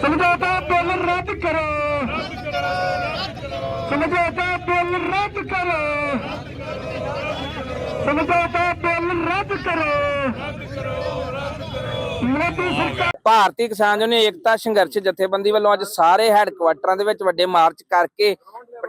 ਸਮਝੌਤਾ ਬਿੱਲ ਰੱਦ ਕਰੋ। ਸਮਝੌਤਾ ਬਿੱਲ ਰੱਦ ਕਰੋ। ਸਮਝੌਤਾ ਬਿੱਲ ਰੱਦ ਕਰੋ। ਮੋਦੀ ਸਰਕਾਰ ਭਾਰਤੀ ਕਿਸਾਨ ਯੂਨੀਅਨ ਏਕਤਾ ਸੰਘਰਸ਼ ਜਥੇਬੰਦੀ ਵੱਲੋਂ ਅੱਜ ਸਾਰੇ ਹੈੱਡਕੁਆਟਰਾਂ ਦੇ ਵਿੱਚ ਵੱਡੇ ਮਾਰਚ ਕਰਕੇ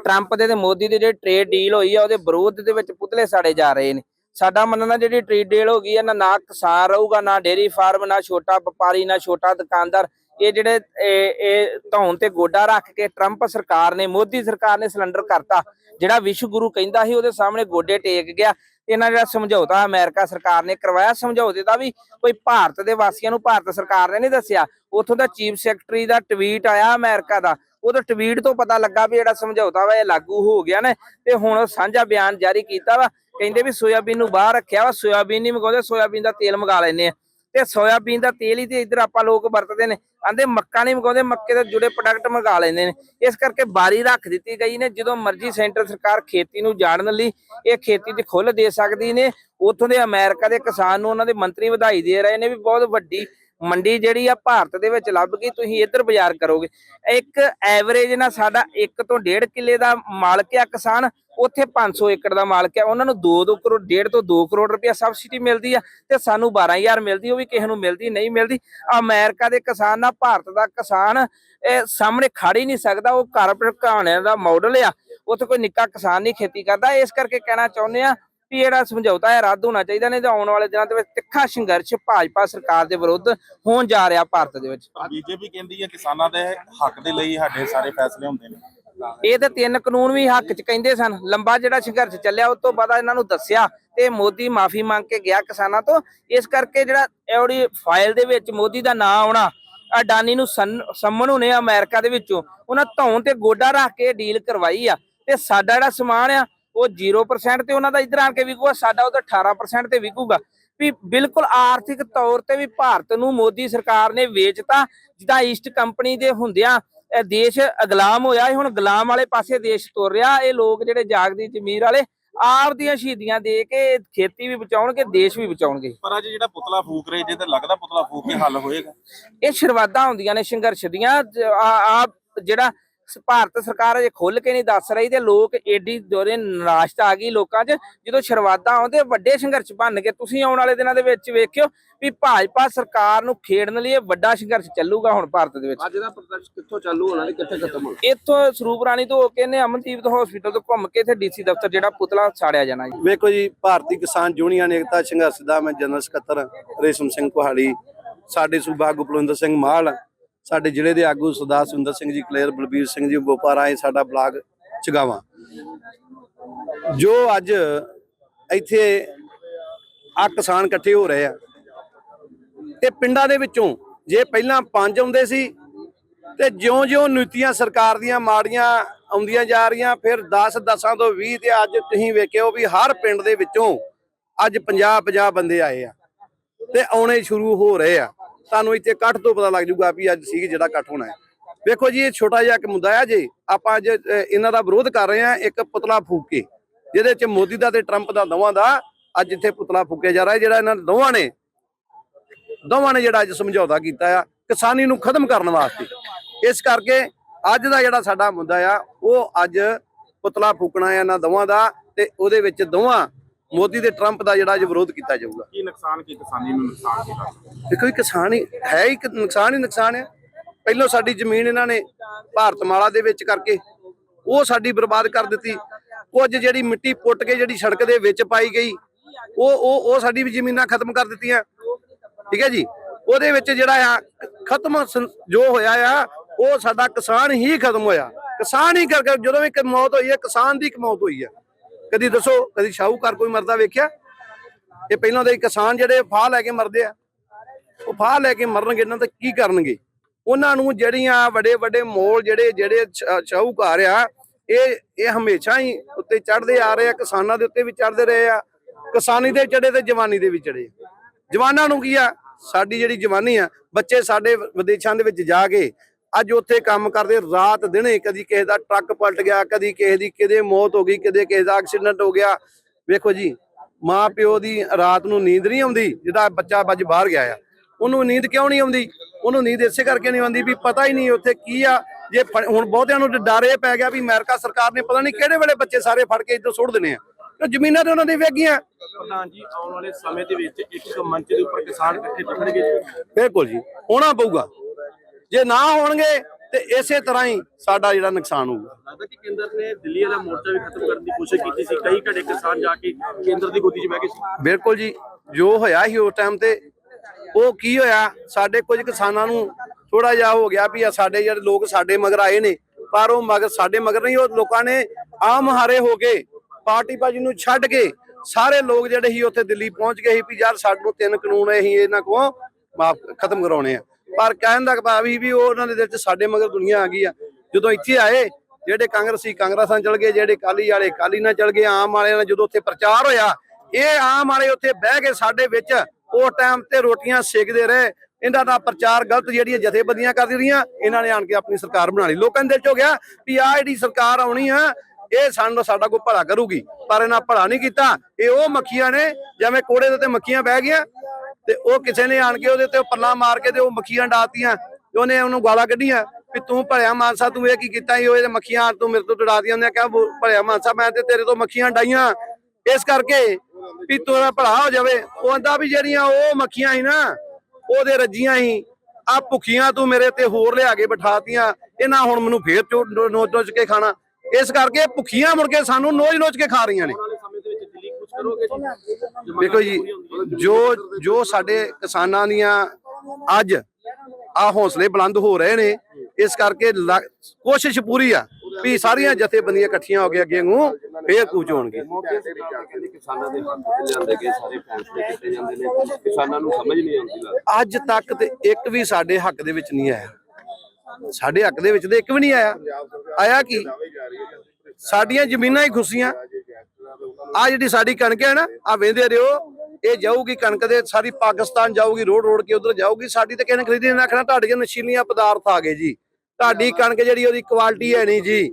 ਟਰੰਪ ਦੇ ਤੇ ਮੋਦੀ ਦੇ ਜਿਹੜੇ ਟ੍ਰੇਡ ਡੀਲ ਹੋਈ ਆ, ਉਹਦੇ ਵਿਰੋਧ ਦੇ ਵਿੱਚ ਪੁਤਲੇ ਸਾੜੇ ਜਾ ਰਹੇ ਨੇ। ਸਾਡਾ ਮੰਨਣਾ ਜਿਹੜੀ ਟ੍ਰੇਡ ਡੀਲ ਹੋ ਗਈ ਹੈ ਨਾ ਨਾ ਕਿਸਾਨ ਰਹੂਗਾ, ਨਾ ਡੇਰੀ ਫਾਰਮ ਨਾ ਛੋਟਾ ਵਪਾਰੀ, ਨਾ ਛੋਟਾ ਦੁਕਾਨਦਾਰ। ਇਹ ਜਿਹੜੇ, ਇਹ ਇਹ ਧੌਣ ਤੇ ਗੋਡਾ ਰੱਖ ਕੇ ਟਰੰਪ ਸਰਕਾਰ ਨੇ, ਮੋਦੀ ਸਰਕਾਰ ਨੇ ਸਿਲੰਡਰ ਕਰਤਾ, ਜਿਹੜਾ ਵਿਸ਼ਵ ਗੁਰੂ ਕਹਿੰਦਾ ਸੀ, ਉਹਦੇ ਸਾਹਮਣੇ ਗੋਡੇ ਟੇਕ ਗਿਆ। ਇਹਨਾਂ ਜਿਹੜਾ ਸਮਝੌਤਾ ਅਮਰੀਕਾ ਸਰਕਾਰ ਨੇ ਕਰਵਾਇਆ, ਸਮਝੌਤੇ ਦਾ ਵੀ ਕੋਈ ਭਾਰਤ ਦੇ ਵਾਸੀਆਂ ਨੂੰ ਭਾਰਤ ਸਰਕਾਰ ਨੇ ਨਹੀਂ ਦੱਸਿਆ। ਉੱਥੋਂ ਦਾ ਚੀਫ ਸੈਕਟਰੀ ਦਾ ਟਵੀਟ ਆਇਆ ਅਮਰੀਕਾ ਦਾ। ਉਹਦੇ ਟਵੀਟ ਤੋਂ ਪਤਾ ਲੱਗਾ ਵੀ ਜਿਹੜਾ ਸਮਝੌਤਾ ਵਾ, ਇਹ ਲਾਗੂ ਹੋ ਗਿਆ ਨੇ। ਤੇ ਹੁਣ ਸਾਂਝਾ ਬਿਆਨ ਜਾਰੀ ਕੀਤਾ ਵਾ। ਕਹਿੰਦੇ ਵੀ ਸੋਇਆਬੀਨ ਨੂੰ ਬਾਹਰ ਰੱਖਿਆ ਵਾ। ਸੋਇਆਬੀਨ ਨਹੀਂ ਮੰਗਾਉਂਦੇ, ਸੋਇਆਬੀਨ ਦਾ ਤੇਲ ਮੰਗਾ ਲੈਨੇ ਆ। ਤੇ ਸੋਇਆਬੀਨ ਦਾ ਤੇਲ ਹੀ ਤੇ ਇੱਧਰ ਆਪਾਂ ਲੋਕ ਵਰਤਦੇ ਨੇ। ਆਂਦੇ ਮੱਕਾ ਨਹੀਂ ਮੰਗਾਉਂਦੇ, ਮੱਕੇ ਦੇ ਜੁੜੇ ਪ੍ਰੋਡਕਟ ਮੰਗਾ ਲੈਂਦੇ ਨੇ। ਇਸ ਕਰਕੇ ਬਾਰੀ ਰੱਖ ਦਿੱਤੀ ਗਈ ਨੇ, ਜਦੋਂ ਮਰਜ਼ੀ ਸੈਂਟਰ ਸਰਕਾਰ ਖੇਤੀ ਨੂੰ ਜਾਣਨ ਲਈ ਇਹ ਖੇਤੀ ਦੀ ਖੁੱਲ ਦੇ ਸਕਦੀ ਨੇ। ਉੱਥੋਂ ਦੇ ਅਮਰੀਕਾ ਦੇ ਕਿਸਾਨ ਨੂੰ ਉਹਨਾਂ ਦੇ ਮੰਤਰੀ ਵਧਾਈ ਦੇ ਰਹੇ ਨੇ, ਵੀ ਬਹੁਤ ਵੱਡੀ ਮੰਡੀ ਜਿਹੜੀ ਆ ਭਾਰਤ ਦੇ ਵਿੱਚ ਲੱਭ ਗਈ, ਤੁਸੀਂ ਇੱਧਰ ਬਾਜ਼ਾਰ ਕਰੋਗੇ। ਇੱਕ ਐਵਰੇਜ ਨਾ ਸਾਡਾ 1 ਤੋਂ 1.5 ਕਿੱਲੇ ਦਾ ਮਾਲਕ ਆ ਕਿਸਾਨ, ਉੱਥੇ 500 ਏਕੜ ਦਾ ਮਾਲਕ ਆ। ਉਹਨਾਂ ਨੂੰ 2-2 ਕਰੋੜ 1.5 ਤੋਂ 2 ਕਰੋੜ ਰੁਪਇਆ ਸਬਸਿਡੀ ਮਿਲਦੀ ਆ ਤੇ ਸਾਨੂੰ 12000 ਮਿਲਦੀ, ਉਹ ਵੀ ਕਿਸੇ ਨੂੰ ਮਿਲਦੀ, ਨਹੀਂ ਮਿਲਦੀ। ਅਮਰੀਕਾ ਦੇ ਕਿਸਾਨ ਨਾਲ ਭਾਰਤ ਦਾ ਕਿਸਾਨ, ਇਹ ਸਾਹਮਣੇ ਖੜ ਹੀ ਨਹੀਂ ਸਕਦਾ, ਉਹ ਘਰ ਕਹਾਣਿਆਂ ਦਾ ਮਾਡਲ ਆ। ਉੱਥੇ ਕੋਈ ਨਿੱਕਾ ਕਿਸਾਨ ਨਹੀਂ ਖੇਤੀ ਕਰਦਾ। ਇਸ ਕਰਕੇ ਕਹਿਣਾ ਚਾਹੁੰਦੇ ਆ ਵੀ ਜਿਹੜਾ ਸਮਝੌਤਾ ਹੈ ਰੱਦ ਹੋਣਾ ਚਾਹੀਦਾ ਨਹੀਂ ਤਾਂ ਆਉਣ ਵਾਲੇ ਦਿਨਾਂ ਦੇ ਵਿੱਚ ਤਿੱਖਾ ਸੰਘਰਸ਼ ਭਾਜਪਾ ਸਰਕਾਰ ਦੇ ਵਿਰੁੱਧ ਹੋਣ ਜਾ ਰਿਹਾ ਭਾਰਤ ਦੇ ਵਿੱਚ। ਬੀਜੇਪੀ ਕਹਿੰਦੀ ਹੈ ਕਿਸਾਨਾਂ ਦੇ ਹੱਕ ਦੇ ਲਈ ਸਾਡੇ ਸਾਰੇ ਫੈਸਲੇ ਹੁੰਦੇ ਨੇ। ਇਹ ਤੇ ਤਿੰਨ ਕਾਨੂੰਨ ਵੀ ਹੱਕ ਚ ਕਹਿੰਦੇ ਸਨ। ਲੰਬਾ ਜਿਹੜਾ ਸੰਘਰਸ਼ ਚੱਲਿਆ ਉਸ ਤੋਂ ਬਾਅਦ ਇਹਨਾਂ ਨੂੰ ਦੱਸਿਆ ਤੇ ਮੋਦੀ ਮਾਫੀ ਮੰਗ ਕੇ ਗਿਆ ਕਿਸਾਨਾਂ ਤੋਂ। ਇਸ ਕਰਕੇ ਜਿਹੜਾ ਇਹੜੀ ਫਾਈਲ ਦੇ ਵਿੱਚ ਮੋਦੀ ਦਾ ਨਾਂ ਆਉਣਾ ਅਡਾਨੀ ਨੂੰ ਸੰਮਨ ਹੋਣੇ ਅਮਰੀਕਾ ਦੇ ਵਿੱਚੋਂ। ਉਹਨਾਂ ਧੌਣ ਤੇ ਗੋਡਾ ਰੱਖ ਕੇ ਡੀਲ ਕਰਵਾਈ ਆ। ਤੇ ਸਾਡਾ ਜਿਹੜਾ ਸਮਾਨ ਆ ਉਹ 0% ਤੇ ਉਹਨਾਂ ਦਾ ਇੱਧਰ ਆਣ ਕੇ ਵਿਕੂਗਾ ਸਾਡਾ ਉਹਦਾ 18% ਤੇ ਵਿਕੂਗਾ। ਵੀ ਬਿਲਕੁਲ ਆਰਥਿਕ ਤੌਰ ਤੇ ਵੀ ਭਾਰਤ ਨੂੰ ਮੋਦੀ ਸਰਕਾਰ ਨੇ ਵੇਚਤਾ ਜਿੱਦਾਂ ਈਸਟ ਕੰਪਨੀ ਦੇ ਹੁੰਦਿਆਂ ਇਹ ਦੇਸ਼ ਅਗਲਾਮ ਹੋਇਆ ਇਹ ਹੁਣ ਗੁਲਾਮ ਵਾਲੇ ਪਾਸੇ ਦੇਸ਼ ਤੁਰ ਰਿਹਾ ਇਹ ਲੋਕ ਜਿਹੜੇ ਜਾਗਦੀ ਜ਼ਮੀਰ ਵਾਲੇ ਆਪ ਦੀਆਂ ਸ਼ਹੀਦੀਆਂ ਦੇ ਕੇ ਖੇਤੀ ਵੀ ਬਚਾਉਣਗੇ ਦੇਸ਼ ਵੀ ਬਚਾਉਣਗੇ। ਪਰ ਅੱਜ ਜਿਹੜਾ ਪੁਤਲਾ ਫੂਕ ਰਹੇ ਜੇ ਤੇ ਲੱਗਦਾ ਪੁਤਲਾ ਫੂਕ ਕੇ ਹੱਲ ਹੋਏਗਾ। ਇਹ ਸ਼ੁਰੂਆਤਾਂ ਹੁੰਦੀਆਂ ਨੇ ਸੰਘਰਸ਼ ਦੀਆਂ ਆ ਜਿਹੜਾ ਭਾਰਤ ਸਰਕਾਰ ਅਜੇ ਖੁੱਲ ਕੇ ਨਹੀਂ ਦੱਸ ਰਹੀ ਤੇ ਲੋਕ ਏਡੀ ਦੋਰੇ ਨਿਰਾਸ਼ਤਾ ਆ ਗਈ ਲੋਕਾਂ 'ਚ। ਜਦੋਂ ਸ਼ੁਰੂਆਤਾਂ ਆਉਂਦੇ ਵੱਡੇ ਸੰਘਰਸ਼ ਬਣ ਕੇ ਤੁਸੀਂ ਆਉਣ ਵਾਲੇ ਦਿਨਾਂ ਦੇ ਵਿੱਚ ਵੇਖਿਓ ਵੀ ਭਾਜਪਾ ਸਰਕਾਰ ਨੂੰ ਖੇਡਣ ਲਈ ਇਹ ਵੱਡਾ ਸੰਘਰਸ਼ ਚੱਲੂਗਾ ਹੁਣ ਭਾਰਤ ਦੇ ਵਿੱਚ। ਅੱਜ ਦਾ ਪ੍ਰਦਰਸ਼ਨ ਕਿੱਥੋਂ ਚਾਲੂ ਹੋਣਾ ਤੇ ਕਿੱਥੇ ਖਤਮ ਹੋਣਾ ਇੱਥੋਂ ਸਰੂਪ ਰਾਣੀ ਤੋਂ ਹੋ ਕੇ ਨੇ ਅਮਨਦੀਪ ਹਸਪੀਟਲ ਤੋਂ ਘੁੰਮ ਕੇ ਇੱਥੇ ਡੀਸੀ ਦਫ਼ਤਰ ਜਿਹੜਾ ਪੁਤਲਾ ਸਾੜਿਆ ਜਾਣਾ ਜੀ। ਵੇਖੋ ਜੀ ਭਾਰਤੀ ਕਿਸਾਨ ਯੂਨੀਅਨ ਏਕਤਾ ਸੰਘਰਸ਼ ਦਾ ਮੈਂ ਜਨਰਲ ਸਕੱਤਰ ਰੇਸ਼ਮ ਸਿੰਘ ਕੁਹਾੜੀ ਸਾਡੇ ਸੂਬਾ ਆਗੂ ਬਲਵਿੰਦਰ ਸਿੰਘ ਮਾਲ ਸਾਡੇ ਜ਼ਿਲ੍ਹੇ ਦੇ ਆਗੂ ਸਰਦਾਰ ਸੁੰਦਰ ਸਿੰਘ ਜੀ ਕਲੇਰ ਬਲਬੀਰ ਸਿੰਘ ਜੀ ਬੋਪਾਰਾਏ ਸਾਡਾ ਬਲਾਕ ਚਗਾਵਾ। ਜੋ ਅੱਜ ਇੱਥੇ ਆ ਕਿਸਾਨ ਇਕੱਠੇ ਹੋ ਰਹੇ ਆ, ਇਹ ਪਿੰਡਾਂ ਦੇ ਵਿੱਚੋਂ ਜੇ ਪਹਿਲਾਂ ਪੰਜ ਆਉਂਦੇ ਸੀ, ਤੇ ਜਿਉਂ-ਜਿਉਂ ਨੀਤੀਆਂ ਸਰਕਾਰ ਦੀਆਂ ਮਾੜੀਆਂ ਆਉਂਦੀਆਂ ਜਾ ਰਹੀਆਂ, ਫਿਰ 10 10 ਤੋਂ 20 ਤੇ ਅੱਜ ਤੁਸੀਂ ਵੇਖਿਓ ਵੀ ਹਰ ਪਿੰਡ ਦੇ ਵਿੱਚੋਂ ਅੱਜ 50 50 ਬੰਦੇ ਆਏ ਆ, ਤੇ ਆਉਣੇ ਸ਼ੁਰੂ ਹੋ ਰਹੇ ਆ। ਤੁਹਾਨੂੰ ਇੱਥੇ ਇਕੱਠ ਤੋਂ ਪਤਾ ਲੱਗ ਜੂਗਾ ਵੀ ਅੱਜ ਸੀ ਜਿਹੜਾ ਇਕੱਠ ਹੋਣਾ ਹੈ। ਵੇਖੋ ਜੀ, ਇਹ ਛੋਟਾ ਜਿਹਾ ਇੱਕ ਮੁੱਦਾ ਆ ਜੀ ਆਪਾਂ ਅੱਜ ਇਹਨਾਂ ਦਾ ਵਿਰੋਧ ਕਰ ਰਹੇ ਆ ਇੱਕ ਪੁਤਲਾ ਫੂਕ ਕੇ ਜਿਹਦੇ ਚ ਮੋਦੀ ਦਾ ਤੇ ਟਰੰਪ ਦਾ ਦੋਵਾਂ ਦਾ ਅੱਜ ਇੱਥੇ ਪੁਤਲਾ ਫੂਕਿਆ ਜਾ ਰਿਹਾ ਜਿਹੜਾ ਇਹਨਾਂ ਦੋਵਾਂ ਨੇ ਦੋਵਾਂ ਨੇ ਜਿਹੜਾ ਅੱਜ ਸਮਝੌਤਾ ਕੀਤਾ ਆ, ਕਿਸਾਨੀ ਨੂੰ ਖਤਮ ਕਰਨ ਵਾਸਤੇ। ਇਸ ਕਰਕੇ ਅੱਜ ਦਾ ਜਿਹੜਾ ਸਾਡਾ ਮੁੱਦਾ ਆ, ਉਹ ਅੱਜ ਪੁਤਲਾ ਫੂਕਣਾ ਆ ਇਹਨਾਂ ਦੋਵਾਂ ਦਾ ਤੇ ਉਹਦੇ ਵਿੱਚ ਦੋਵਾਂ ਮੋਦੀ ਤੇ ਟਰੰਪ ਦਾ ਜਿਹੜਾ ਅੱਜ ਵਿਰੋਧ ਕੀਤਾ ਜਾਊਗਾ। ਕੀ ਨੁਕਸਾਨ ਕੀ ਕਿਸਾਨੀ ਨੂੰ ਨੁਕਸਾਨ ਕੀਤਾ ਦੇਖੋ ਇਹ ਕਿਸਾਨ ਹੀ ਹੈ ਹੀ ਕਿ ਨੁਕਸਾਨ ਹੀ ਨੁਕਸਾਨ ਹੈ। ਪਹਿਲਾਂ ਸਾਡੀ ਜ਼ਮੀਨ ਇਹਨਾਂ ਨੇ ਭਾਰਤਮਾਲਾ ਦੇ ਵਿੱਚ ਕਰਕੇ ਉਹ ਸਾਡੀ ਬਰਬਾਦ ਕਰ ਦਿੱਤੀ। ਕੁਝ ਜਿਹੜੀ ਮਿੱਟੀ ਪੁੱਟ ਕੇ ਜਿਹੜੀ ਸੜਕ ਦੇ ਵਿੱਚ ਪਾਈ ਗਈ ਉਹ ਉਹ ਉਹ ਸਾਡੀ ਵੀ ਜ਼ਮੀਨਾਂ ਖਤਮ ਕਰ ਦਿੱਤੀਆਂ। ਠੀਕ ਹੈ ਜੀ? ਉਹਦੇ ਵਿੱਚ ਜਿਹੜਾ ਆ ਖਤਮ ਜੋ ਹੋਇਆ ਆ ਉਹ ਸਾਡਾ ਕਿਸਾਨ ਹੀ ਖਤਮ ਹੋਇਆ। ਕਿਸਾਨ ਹੀ ਕਰਕੇ ਜਦੋਂ ਵੀ ਇੱਕ ਮੌਤ ਹੋਈ ਹੈ ਕਿਸਾਨ ਦੀ ਇੱਕ ਮੌਤ ਹੋਈ ਹੈ। ਕਦੀ ਦੱਸੋ, ਕਦੀ ਸ਼ਾਹੂਕਾਰ ਕੋਈ ਮਰਦਾ ਵੇਖਿਆ? ਇਹ ਪਹਿਲਾਂ ਦੇ ਕਿਸਾਨ ਜਿਹੜੇ ਫਾਹ ਲੈ ਕੇ ਮਰਦੇ ਆ, ਉਹ ਫਾਹ ਲੈ ਕੇ ਮਰਨਗੇ, ਇਹਨਾਂ ਤਾਂ ਕੀ ਕਰਨਗੇ? ਉਹਨਾਂ ਨੂੰ ਜਿਹੜੀਆਂ ਵੱਡੇ ਵੱਡੇ ਮੋਲ ਜਿਹੜੇ ਜਿਹੜੇ ਸ਼ਾਹੂਕਾਰ ਆ, ਇਹ ਇਹ ਹਮੇਸ਼ਾ ਹੀ ਉੱਤੇ ਚੜਦੇ ਆ ਰਹੇ ਆ, ਕਿਸਾਨਾਂ ਦੇ ਉੱਤੇ ਵੀ ਚੜਦੇ ਰਹੇ ਆ, ਕਿਸਾਨੀ ਦੇ ਚੜੇ ਤੇ ਜਵਾਨੀ ਦੇ ਵੀ ਚੜੇ। ਜਵਾਨਾਂ ਨੂੰ ਕੀ ਆ? ਸਾਡੀ ਜਿਹੜੀ ਜਵਾਨੀ ਆ, ਬੱਚੇ ਸਾਡੇ ਵਿਦੇਸ਼ਾਂ ਦੇ ਵਿੱਚ ਜਾ ਕੇ ਅੱਜ ਉੱਥੇ ਕੰਮ ਕਰਦੇ ਰਾਤ ਦਿਨੇ ਕਦੀ ਕਿਸੇ ਦਾ ਟਰੱਕ ਪਲਟ ਗਿਆ ਕਦੀ ਕਿਸੇ ਦੀ ਕਿਤੇ ਮੌਤ ਹੋ ਗਈ ਕਿਤੇ ਕਿਸੇ ਦਾ ਐਕਸੀਡੈਂਟ ਹੋ ਗਿਆ। ਵੇਖੋ ਜੀ ਮਾਂ ਪਿਓ ਦੀ ਰਾਤ ਨੂੰ ਨੀਂਦ ਨਹੀਂ ਆਉਂਦੀ ਜਿਹਦਾ ਬੱਚਾ ਵੱਜ ਬਾਹਰ ਗਿਆ ਆ। ਉਹਨੂੰ ਨੀਂਦ ਕਿਉਂ ਨਹੀਂ ਆਉਂਦੀ? ਉਹਨੂੰ ਨੀਂਦ ਇਸੇ ਕਰਕੇ ਨਹੀਂ ਆਉਂਦੀ ਵੀ ਪਤਾ ਹੀ ਨਹੀਂ ਉੱਥੇ ਕੀ ਆ। ਜੇ ਹੁਣ ਬਹੁਤਿਆਂ ਨੂੰ ਡਰ ਪੈ ਗਿਆ ਵੀ ਅਮਰੀਕਾ ਸਰਕਾਰ ਨੇ ਪਤਾ ਨਹੀਂ ਕਿਹੜੇ ਵੇਲੇ ਬੱਚੇ ਸਾਰੇ ਫੜ ਕੇ ਇੱਧਰ ਸੁੱਟ ਦੇਣੇ ਆ। ਤੇ ਜ਼ਮੀਨਾਂ ਤੇ ਉਹਨਾਂ ਦੀ ਵੇਗੀਆਂ ਪ੍ਰਧਾਨ ਜੀ ਆਉਣ ਵਾਲੇ ਸਮੇਂ ਦੇ ਵਿੱਚ ਇੱਕ ਮੰਚ ਦੇ ਉੱਪਰ ਕਿਸਾਨ ਇਕੱਠੇ ਬੈਠਣਗੇ ਬਿਲਕੁਲ ਜੀ ਹੋਣਾ ਪਊਗਾ। ਜੇ ਨਾ ਹੋਣਗੇ ਤੇ ਇਸੇ ਤਰ੍ਹਾਂ ਹੀ ਸਾਡਾ ਜਿਹੜਾ ਨੁਕਸਾਨ ਹੋਊਗਾ। ਲੱਗਦਾ ਕਿ ਕੇਂਦਰ ਨੇ ਦਿੱਲੀ ਵਾਲਾ ਮੋਰਚਾ ਵੀ ਖਤਮ ਕਰਨ ਦੀ ਕੋਸ਼ਿਸ਼ ਕੀਤੀ ਸੀ। ਕਈ ਘੜੇ ਕਿਸਾਨ ਜਾ ਕੇ ਕੇਂਦਰ ਦੀ ਗੋਦੀ 'ਚ ਬਹਿ ਗਏ ਸੀ। ਬਿਲਕੁਲ ਜੀ ਜੋ ਹੋਇਆ ਸੀ ਉਸ ਟਾਈਮ ਤੇ ਉਹ ਕੀ ਹੋਇਆ? ਸਾਡੇ ਕੁਝ ਕਿਸਾਨਾਂ ਨੂੰ ਥੋੜਾ ਜਿਹਾ ਹੋ ਗਿਆ ਵੀ ਆ ਸਾਡੇ ਜਿਹੜੇ ਲੋਕ ਸਾਡੇ ਮਗਰ ਆਏ ਨੇ ਪਰ ਉਹ ਮਗਰ ਸਾਡੇ ਮਗਰ ਨਹੀਂ ਉਹ ਲੋਕਾਂ ਨੇ ਆਮ ਹਾਰੇ ਹੋ ਕੇ ਪਾਰਟੀ ਬਾਜੀ ਨੂੰ ਛੱਡ ਕੇ ਸਾਰੇ ਲੋਕ ਜਿਹੜੇ ਸੀ ਉੱਥੇ ਦਿੱਲੀ ਪਹੁੰਚ ਗਏ ਸੀ ਵੀ ਯਾਰ ਸਾਨੂੰ ਤਿੰਨ ਕਾਨੂੰਨ ਅਸੀਂ ਇਹਨਾਂ ਕੋਲ ਮਾਫ ਖਤਮ ਕਰਾਉਣੇ ਆ। ਪਰ ਕਹਿਣ ਦਾ ਭਾਵ ਸੀ ਵੀ ਉਹ ਉਹਨਾਂ ਦੇ ਦਿਲ 'ਚ ਸਾਡੇ ਮਗਰ ਦੁਨੀਆ ਆ ਗਈ ਆ। ਜਦੋਂ ਇੱਥੇ ਆਏ, ਜਿਹੜੇ ਕਾਂਗਰਸੀ ਕਾਂਗਰਸਾਂ ਚਲ ਗਏ, ਜਿਹੜੇ ਕਾਲੀ ਵਾਲੇ ਕਾਲੀ ਨਾਲ ਚਲ ਗਏ, ਆਮ ਵਾਲਿਆਂ ਨਾਲ ਜਦੋਂ ਉੱਥੇ ਪ੍ਰਚਾਰ ਹੋਇਆ, ਇਹ ਆਮ ਵਾਲੇ ਉੱਥੇ ਬਹਿ ਕੇ ਸਾਡੇ ਵਿੱਚ, ਉਹ ਟਾਈਮ ਤੇ ਰੋਟੀਆਂ ਸੇਕਦੇ ਰਹੇ। ਇਹਨਾਂ ਦਾ ਪ੍ਰਚਾਰ ਗਲਤ ਜਿਹੜੀਆਂ ਜਥੇਬੰਦੀਆਂ ਕਰਦੀ ਰਹੀਆਂ, ਇਹਨਾਂ ਨੇ ਆਣ ਕੇ ਆਪਣੀ ਸਰਕਾਰ ਬਣਾ ਲਈ। ਲੋਕਾਂ ਦੇ ਦਿਲ ਚ ਹੋ ਗਿਆ ਵੀ ਆਹ ਜਿਹੜੀ ਸਰਕਾਰ ਆਉਣੀ ਆ, ਇਹ ਸਾਨੂੰ ਸਾਡਾ ਕੋਈ ਭਲਾ ਕਰੂਗੀ। ਪਰ ਇਹਨਾਂ ਭਲਾ ਨਹੀਂ ਕੀਤਾ। ਇਹ ਉਹ ਮੱਖੀਆਂ ਨੇ, ਜਿਵੇਂ ਕੋੜੇ ਦੇ ਤੇ ਮੱਖੀਆਂ ਬਹਿ ਗਈਆਂ ਤੇ ਉਹ ਕਿਸੇ ਨੇ ਆਣ ਕੇ ਉਹਦੇ ਤੇ ਪੱਲਾ ਮਾਰ ਕੇ ਤੇ ਉਹ ਮੱਖੀਆਂ ਡਾਤੀਆਂ ਤੇ ਉਹਨੇ ਉਹਨੂੰ ਗਾਲਾਂ ਕੱਢੀਆਂ ਵੀ ਤੂੰ ਭਲਿਆ ਮਾਨਸਾ, ਤੂੰ ਇਹ ਕੀ ਕੀਤਾ ਈ ਉਹ ਮੱਖੀਆਂ ਤੂੰ ਮੇਰੇ ਤੋਂ ਡਾਤੀਆਂ ਉਹਨੇ ਕਿਹਾ ਭਲਿਆ ਮਾਨਸਾ, ਮੈਂ ਤੇ ਤੇਰੇ ਤੋਂ ਮੱਖੀਆਂ ਡਾਈਆਂ ਇਸ ਕਰਕੇ ਵੀ ਤੇਰਾ ਭਲਾ ਹੋ ਜਾਵੇ। ਉਹ ਆਂਦਾ ਵੀ ਜਿਹੜੀਆਂ ਉਹ ਮੱਖੀਆਂ ਸੀ ਨਾ, ਉਹਦੇ ਰੱਜੀਆਂ ਸੀ। ਆ ਭੁੱਖੀਆਂ ਤੂੰ ਮੇਰੇ ਤੇ ਹੋਰ ਲਿਆ ਕੇ ਬਿਠਾਤੀਆਂ। ਇਹਨਾਂ ਹੁਣ ਮੈਨੂੰ ਫੇਰ ਨੋਚ ਨੋਚ ਕੇ ਖਾਣਾ। ਇਸ ਕਰਕੇ ਭੁੱਖੀਆਂ ਮੁੜ ਕੇ ਸਾਨੂੰ ਨੋਚ ਨੋਚ ਕੇ ਖਾ ਰਹੀਆਂ ਨੇ ਆਉਣ ਵਾਲੇ ਸਮੇਂ ਦੇ ਵਿੱਚ ਦਿੱਲੀ ਕੁਝ ਕਰੋਗੇ ਜੀ? ਦੇਖੋ ਜੀ ਜੋ ਜੋ ਸਾਡੇ ਕਿਸਾਨਾਂ ਦੀਆਂ ਅੱਜ ਆ ਹੌਸਲੇ ਬੁਲੰਦ ਹੋ ਰਹੇ ਨੇ ਇਸ ਕਰਕੇ ਕੋਸ਼ਿਸ਼ ਪੂਰੀ ਆ ਵੀ ਸਾਰੀਆਂ ਜਥੇਬੰਦੀਆਂ ਇਕੱਠੀਆਂ ਹੋ ਕੇ ਅੱਗੇ ਨੂੰ ਫੇਰ ਕੂਚ ਹੋਣਗੇ। ਮੌਕੇ ਸਰਕਾਰ ਨੇ ਕਹਿੰਦੀ ਕਿਸਾਨਾਂ ਦੇ ਹੱਕ ਤੇ ਲਿਆਂਦੇ ਗਏ ਸਾਰੇ ਫੈਸਲੇ ਕੀਤੇ ਜਾਂਦੇ ਨੇ। ਕਿਸਾਨਾਂ ਨੂੰ ਸਮਝ ਨਹੀਂ ਆਉਂਦੀ ਲੱਗਦਾ ਅੱਜ ਤੱਕ ਤੇ ਇੱਕ ਵੀ ਸਾਡੇ ਹੱਕ ਦੇ ਵਿੱਚ ਨਹੀਂ ਆਇਆ। ਸਾਡੇ ਹੱਕ ਦੇ ਵਿੱਚ ਤੇ ਇੱਕ ਵੀ ਨਹੀਂ ਆਇਆ। ਆਇਆ ਕੀ? ਸਾਡੀਆਂ ਜ਼ਮੀਨਾਂ ਹੀ ਖੁੱਸੀਆਂ। ਆ ਜਿਹੜੀ ਸਾਡੀ ਕਣਕ ਹੈ ਨਾ ਆ ਵੇਂਦੇ ਰਿਓ, ਇਹ ਜਾਊਗੀ ਕਣਕ ਦੇ, ਸਾਰੀ ਪਾਕਿਸਤਾਨ ਜਾਊਗੀ, ਰੋਡ ਰੋਡ ਕੇ ਉਧਰ ਜਾਊਗੀ, ਸਾਡੀ ਤੇ ਕਿਹਨੇ ਖਰੀਦੀ ਨਾ ਆਖਣਾ ਤੁਹਾਡੀਆਂ ਨਸ਼ੀਲੀਆਂ ਪਦਾਰਥ ਆ ਗਏ ਜੀ। ਤੁਹਾਡੀ ਕਣਕ ਜਿਹੜੀ ਉਹਦੀ ਕੁਆਲਿਟੀ ਹੈ ਨਹੀਂ ਜੀ।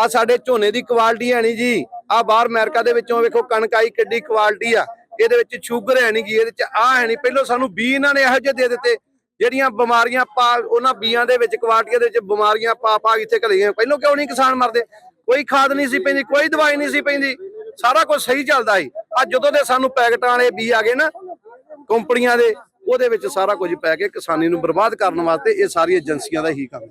ਆ ਸਾਡੇ ਝੋਨੇ ਦੀ ਕੁਆਲਿਟੀ ਹੈ ਨਹੀਂ ਜੀ। ਆ ਬਾਹਰ ਅਮਰੀਕਾ ਦੇ ਵਿੱਚੋਂ ਵੇਖੋ ਕਣਕ ਆਈ ਕਿੱਡੀ ਕੁਆਲਿਟੀ ਆ। ਇਹਦੇ ਵਿੱਚ ਸ਼ੂਗਰ ਹੈ ਨਹੀਂ ਜੀ, ਇਹਦੇ ਚ ਆ ਹੈ ਨਹੀਂ। ਪਹਿਲਾਂ ਸਾਨੂੰ ਬੀ ਇਹਨਾਂ ਨੇ ਇਹੋ ਜਿਹੇ ਦੇ ਦਿੱਤੇ, ਜਿਹੜੀਆਂ ਬਿਮਾਰੀਆਂ ਪਾ, ਉਹਨਾਂ ਬੀਆਂ ਦੇ ਵਿੱਚ ਕੁਆਲਿਟੀਆਂ ਦੇ ਵਿੱਚ ਬਿਮਾਰੀਆਂ ਪਾ ਪਾ ਕੇ ਇੱਥੇ ਘਲੀਆਂ। ਪਹਿਲਾਂ ਕਿਉਂ ਨਹੀਂ ਕਿਸਾਨ ਮਰਦੇ? ਕੋਈ ਖਾਦ ਨਹੀਂ ਸੀ ਪੈਂਦੀ, ਕੋਈ ਦਵਾਈ ਨਹੀਂ ਸੀ ਪੈਂਦੀ। ਸਾਰਾ ਕੁਝ ਸਹੀ ਚੱਲਦਾ ਸੀ। ਅੱਜ ਜਦੋਂ ਦੇ ਸਾਨੂੰ ਪੈਕਟਾਂ ਵਾਲੇ ਬੀ ਆ ਗਏ ਨਾ, ਕੰਪਨੀਆਂ ਦੇ, ਉਹਦੇ ਵਿੱਚ ਸਾਰਾ ਕੁਝ ਪੈ ਕੇ ਕਿਸਾਨੀ ਨੂੰ ਬਰਬਾਦ ਕਰਨ ਵਾਸਤੇ ਇਹ ਸਾਰੀ ਏਜੰਸੀਆਂ ਦਾ ਹੀ ਕੰਮ।